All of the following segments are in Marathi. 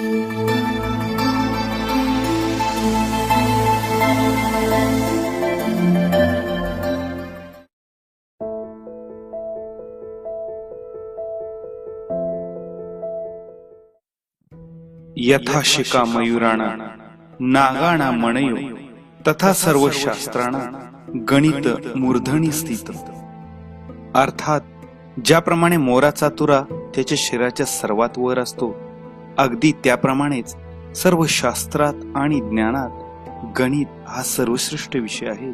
यथा शिका मयुराणा नागाणा मणयो तथा सर्व शास्त्राणा गणित मूर्धनी स्थित. अर्थात ज्याप्रमाणे मोराचा तुरा त्याच्या शरीराच्या सर्वात वर असतो अगदी त्याप्रमाणेच सर्व शास्त्रात आणि ज्ञानात गणित हा सर्वश्रेष्ठ विषय आहे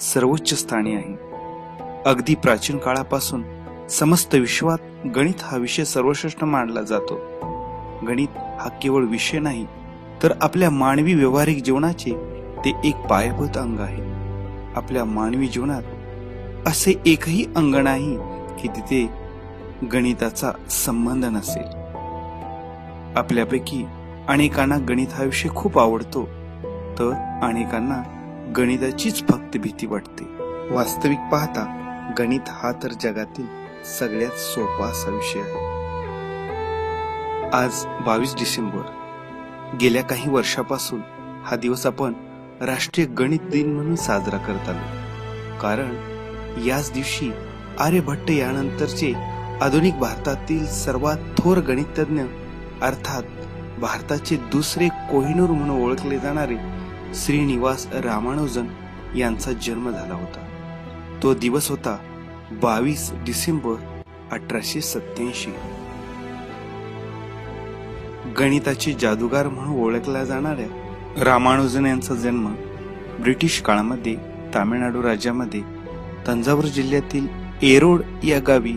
सर्वोच्च स्थानी आहे. अगदी प्राचीन काळापासून समस्त विश्वात गणित हा विषय सर्वश्रेष्ठ मानला जातो. गणित हा केवळ विषय नाही तर आपल्या मानवी व्यवहारिक जीवनाचे ते एक पायाभूत अंग आहे. आपल्या मानवी जीवनात असे एकही अंग नाही की तिथे गणिताचा संबंध नसेल. आपल्यापैकी अनेकांना गणित हा विषय खूप आवडतो. तर अनेकांना गणिताचीच फक्त भीती वाटते. वास्तविक पाहता गणित हा तर जगातील सगळ्यात सोपा असा विषय आहे. आज बावीस डिसेंबर. गेल्या काही वर्षापासून हा दिवस आपण राष्ट्रीय गणित दिन म्हणून साजरा करत आलो. कारण याच दिवशी आर्यभट्ट यानंतरचे आधुनिक भारतातील सर्वात थोर गणितज्ञ अर्थात भारताचे दुसरे कोहिनूर म्हणून ओळखले जाणारे श्रीनिवास रामानुजन यांचा जन्म झाला होता. तो दिवस होता बावीस डिसेंबर अठराशे सत्याऐंशी गणिताचे जादूगार म्हणून ओळखल्या जाणाऱ्या रामानुजन यांचा जन्म ब्रिटिश काळामध्ये तामिळनाडू राज्यामध्ये तंजावूर जिल्ह्यातील एरोड या गावी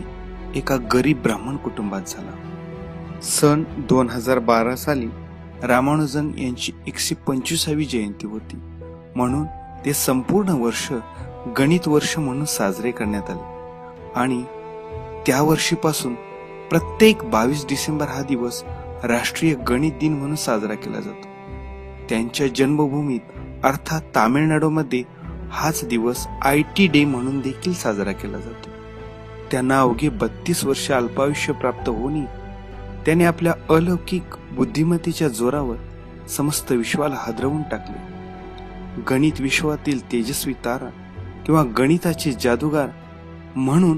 एका गरीब ब्राह्मण कुटुंबात झाला. सन दोन हजार बारा साली रामानुजन यांची एकशे पंचवीसावी जयंती होती. म्हणून ते संपूर्ण वर्ष गणित वर्ष म्हणून साजरे करण्यात आले. आणि त्या वर्षीपासून प्रत्येक बावीस डिसेंबर हा दिवस राष्ट्रीय गणित दिन म्हणून साजरा केला जातो. त्यांच्या जन्मभूमीत अर्थात तामिळनाडूमध्ये हाच दिवस आय टी डे म्हणून देखील साजरा केला जातो. त्यांना अवघे बत्तीस वर्ष अल्पायुष्य प्राप्त होऊनही त्याने आपल्या अलौकिक बुद्धिमत्तेच्या जोरावर समस्त विश्वाला हादरवून टाकले. गणित विश्वातील तेजस्वी तारा किंवा गणिताचे जादूगार म्हणून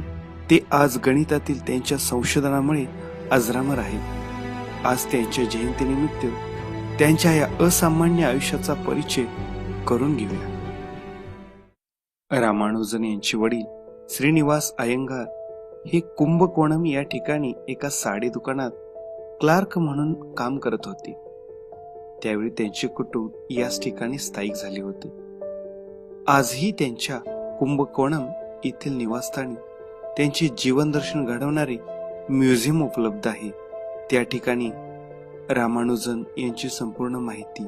ते आज गणितातील त्यांच्या संशोधनामुळे अजरामर आहेत. आज त्यांच्या जयंतीनिमित्त त्यांच्या या असामान्य आयुष्याचा परिचय करून घेऊया. रामानुजन यांचे वडील श्रीनिवास अयंगार हे कुंभकोणम या ठिकाणी एका साडी दुकानात क्लार्क म्हणून काम करत होते. त्यावेळी त्यांचे कुटुंब याच ठिकाणी स्थायिक झाले होते. आजही त्यांच्या कुंभकोणम येथील निवासस्थानी त्यांचे जीवनदर्शन घडवणारे म्युझियम उपलब्ध आहे. त्या ठिकाणी रामानुजन यांची संपूर्ण माहिती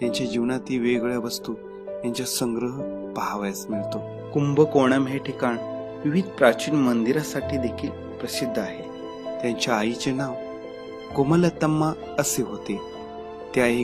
त्यांच्या जीवनातील वेगवेगळ्या वस्तू यांचा संग्रह पाहावयास मिळतो. कुंभकोणम हे ठिकाण विविध प्राचीन मंदिरासाठी देखील प्रसिद्ध आहे. त्यांच्या आईचे नाव कोमलतम्मा असे होते. त्या एक